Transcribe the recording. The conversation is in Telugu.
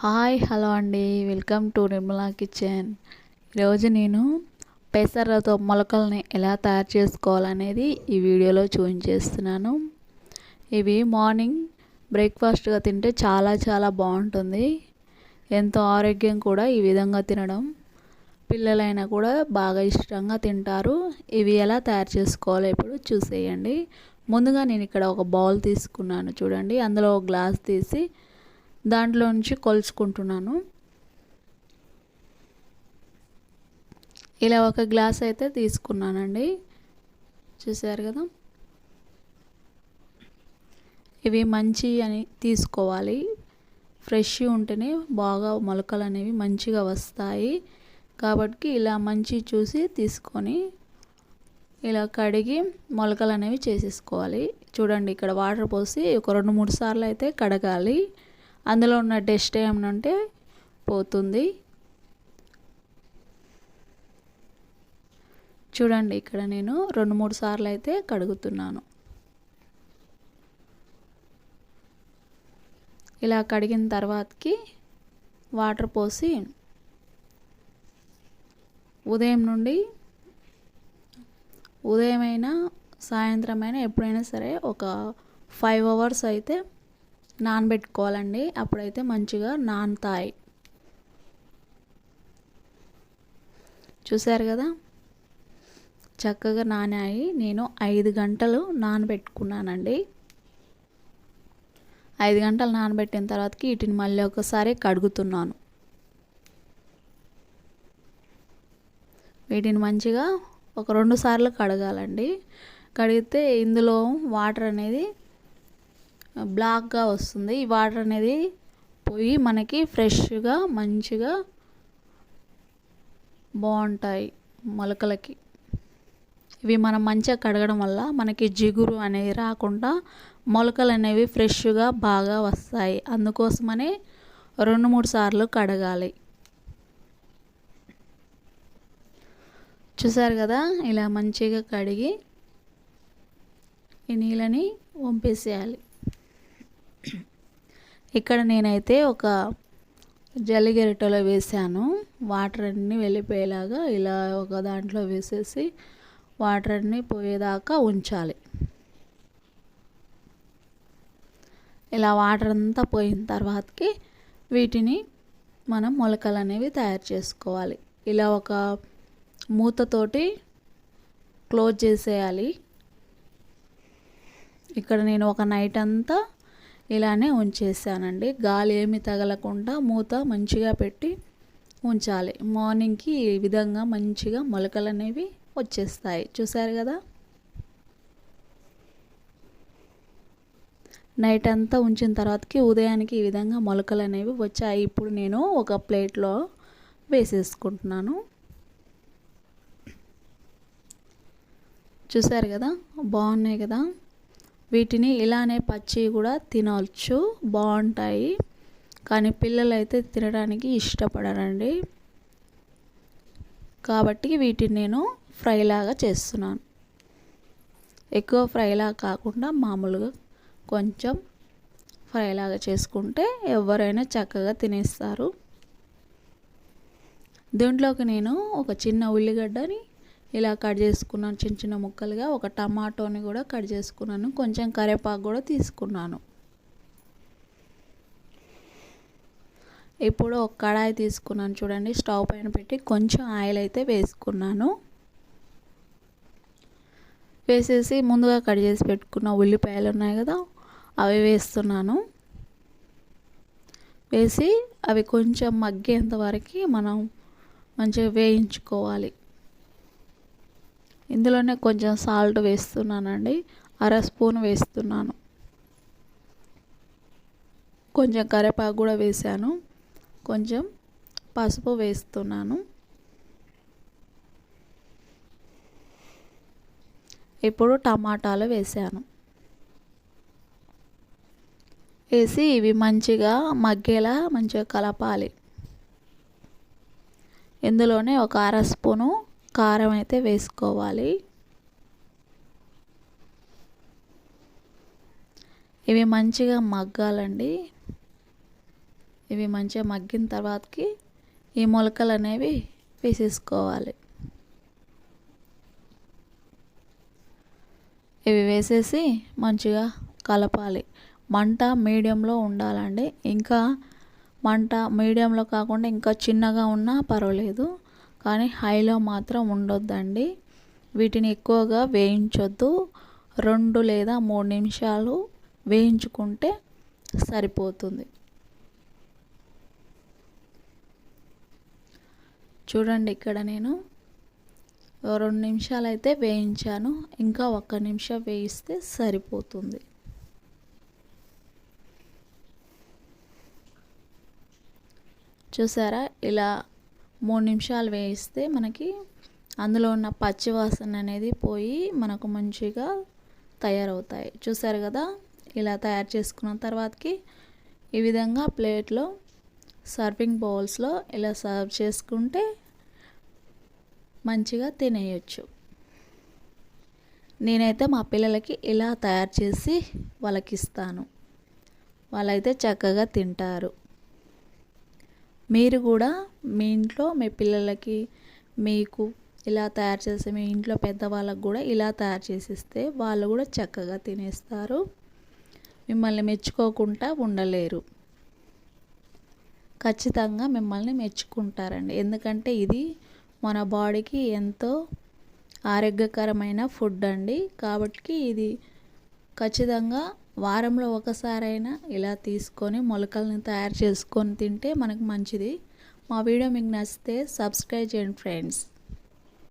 హాయ్ హలో అండి. Welcome to Nirmala kitchen. ఈరోజు నేను పెసరతో మొలకల్ని ఎలా తయారు చేసుకోవాలనేది ఈ వీడియోలో చూపించేస్తున్నాను. ఇవి మార్నింగ్ బ్రేక్ఫాస్ట్గా తింటే చాలా చాలా బాగుంటుంది. ఎంతో ఆరోగ్యం కూడా ఈ విధంగా తినడం. పిల్లలైనా కూడా బాగా ఇష్టంగా తింటారు. ఇవి ఎలా తయారు చేసుకోవాలో ఇప్పుడు చూసేయండి. ముందుగా నేను ఇక్కడ ఒక బౌల్ తీసుకున్నాను చూడండి. అందులో ఒక గ్లాస్ తీసి దాంట్లో నుంచి కొలుచుకుంటున్నాను. ఇలా ఒక గ్లాస్ అయితే తీసుకున్నానండి. చూసారు కదా? ఇవి మంచి అని తీసుకోవాలి. ఫ్రెష్ ఉంటేనే బాగా మొలకలు అనేవి మంచిగా వస్తాయి. కాబట్టి ఇలా మంచి చూసి తీసుకొని ఇలా కడిగి మొలకలు అనేవి చేసేసుకోవాలి. చూడండి ఇక్కడ వాటర్ పోసి ఒక రెండు మూడు సార్లు అయితే కడగాలి. అందులో ఉన్న డస్ట్ ఏమనంటే ఉంటే పోతుంది. చూడండి ఇక్కడ నేను రెండు మూడు సార్లు అయితే కడుగుతున్నాను. ఇలా కడిగిన తర్వాతకి వాటర్ పోసి ఉదయం నుండి ఉదయమైనా సాయంత్రం అయినా ఎప్పుడైనా సరే ఒక ఫైవ్ అవర్స్ అయితే నానబెట్టుకోవాలండి. అప్పుడైతే మంచిగా నానుతాయి. చూసారు కదా? చక్కగా నానాయి. నేను ఐదు గంటలు నానబెట్టుకున్నానండి. ఐదు గంటలు నానబెట్టిన తర్వాతకి వీటిని మళ్ళీ ఒకసారి కడుగుతున్నాను. వీటిని మంచిగా ఒక రెండు సార్లు కడగాలండి. కడిగితే ఇందులో వాటర్ అనేది బ్లాక్గా వస్తుంది. ఈ వాటర్ అనేది పోయి మనకి ఫ్రెష్గా మంచిగా బాగుంటాయి మొలకలకి. ఇవి మనం మంచిగా కడగడం వల్ల మనకి జిగురు అనేది రాకుండా మొలకలు అనేవి ఫ్రెష్గా బాగా వస్తాయి. అందుకోసమనే రెండు మూడు సార్లు కడగాలి. చూసారు కదా? ఇలా మంచిగా కడిగి ఈ నీళ్ళని వంపేసేయాలి. ఇక్కడ నేనైతే ఒక జల్లిగరిటలో వేసాను. వాటర్ అన్నీ వెళ్ళిపోయేలాగా ఇలా ఒక దాంట్లో వేసేసి వాటర్ అన్నీ పోయేదాకా ఉంచాలి. ఇలా వాటర్ అంతా పోయిన తర్వాతకి వీటిని మనం మొలకలు అనేవి తయారు చేసుకోవాలి. ఇలా ఒక మూతతోటి క్లోజ్ చేసేయాలి. ఇక్కడ నేను ఒక నైట్ అంతా ఇలానే ఉంచేసానండి. గాలి ఏమి తగలకుండా మూత మంచిగా పెట్టి ఉంచాలి. మార్నింగ్కి ఈ విధంగా మంచిగా మొలకలు అనేవి వచ్చేస్తాయి. చూసారు కదా? నైట్ అంతా ఉంచిన తర్వాతకి ఉదయానికి ఈ విధంగా మొలకలు అనేవి వచ్చాయి. ఇప్పుడు నేను ఒక ప్లేట్లో వేసేసుకుంటున్నాను. చూసారు కదా? బాగున్నాయి కదా? వీటిని ఇలానే పచ్చి కూడా తినవచ్చు బాగుంటాయి కానీ పిల్లలైతే తినడానికి ఇష్టపడరండి. కాబట్టి వీటిని నేను ఫ్రైలాగా చేస్తున్నాను. ఎక్కువ ఫ్రైలా కాకుండా మామూలుగా కొంచెం ఫ్రైలాగా చేసుకుంటే ఎవరైనా చక్కగా తినేస్తారు. దీంట్లోకి నేను ఒక చిన్న ఉల్లిగడ్డని ఇలా కట్ చేసుకున్నాను చిన్న చిన్న ముక్కలుగా ఒక టమాటోని కూడా కట్ చేసుకున్నాను కొంచెం కరివేపాకు కూడా తీసుకున్నాను. ఇప్పుడు ఒక కడాయి తీసుకున్నాను చూడండి స్టవ్ పైన పెట్టి కొంచెం ఆయిల్ అయితే వేసుకున్నాను. వేసేసి ముందుగా కట్ చేసి పెట్టుకున్న ఉల్లిపాయలు ఉన్నాయి కదా అవి వేస్తున్నాను. వేసి అవి కొంచెం మగ్గేంత వరకు మనం మంచిగా వేయించుకోవాలి. ఇందులోనే కొంచెం సాల్ట్ వేస్తున్నానండి. అర స్పూన్ వేస్తున్నాను. కొంచెం కరివేపాకు కూడా వేసాను. కొంచెం పసుపు వేస్తున్నాను. ఇప్పుడు టమాటాలు వేసాను. వేసి ఇవి మంచిగా మగ్గేలా మంచిగా కలపాలి. ఇందులోనే ఒక అర స్పూను కారం అయితే వేసుకోవాలి. ఇవి మంచిగా మగ్గాలండి. ఇవి మంచిగా మగ్గిన తర్వాతకి ఈ మొలకలు అనేవి వేసేసుకోవాలి. ఇవి వేసేసి మంచిగా కలపాలి. మంట మీడియంలో ఉండాలండి. ఇంకా మంట మీడియంలో కాకుండా ఇంకా చిన్నగా ఉన్నా పర్వాలేదు. కానీ హైలో మాత్రం ఉండొద్దండి. వీటిని ఎక్కువగా వేయించొద్దు. రెండు లేదా మూడు నిమిషాలు వేయించుకుంటే సరిపోతుంది. చూడండి ఇక్కడ నేను రెండు నిమిషాలు అయితే వేయించాను. ఇంకా ఒక్క నిమిషం వేయిస్తే సరిపోతుంది. చూసారా? ఇలా మూడు నిమిషాలు వేయిస్తే మనకి అందులో ఉన్న పచ్చి వాసన అనేది పోయి మనకు మంచిగా తయారవుతాయి. చూసారు కదా? ఇలా తయారు చేసుకున్న తర్వాతకి ఈ విధంగా ప్లేట్లో సర్వింగ్ బౌల్స్లో ఇలా సర్వ్ చేసుకుంటే మంచిగా తినేయచ్చు. నేనైతే మా పిల్లలకి ఇలా తయారు చేసి వాళ్ళకి ఇస్తాను వాళ్ళైతే చక్కగా తింటారు. మీరు కూడా మీ ఇంట్లో మీ పిల్లలకి మీకు ఇలా తయారు చేస్తే మీ ఇంట్లో పెద్దవాళ్ళకు కూడా ఇలా తయారు చేసిస్తే వాళ్ళు కూడా చక్కగా తినేస్తారు. మిమ్మల్ని మెచ్చుకోకుండా ఉండలేరు. ఖచ్చితంగా మిమ్మల్ని మెచ్చుకుంటారండి. ఎందుకంటే ఇది మన బాడీకి ఎంతో ఆరోగ్యకరమైన ఫుడ్ అండి. కాబట్టి ఇది ఖచ్చితంగా వారంలో ఒకసారైనా ఇలా తీసుకొని మొలకల్ని తయారు చేసుకొని తింటే మనకు మంచిది. మా వీడియో మీకు నచ్చితే సబ్స్క్రైబ్ చేయండి ఫ్రెండ్స్.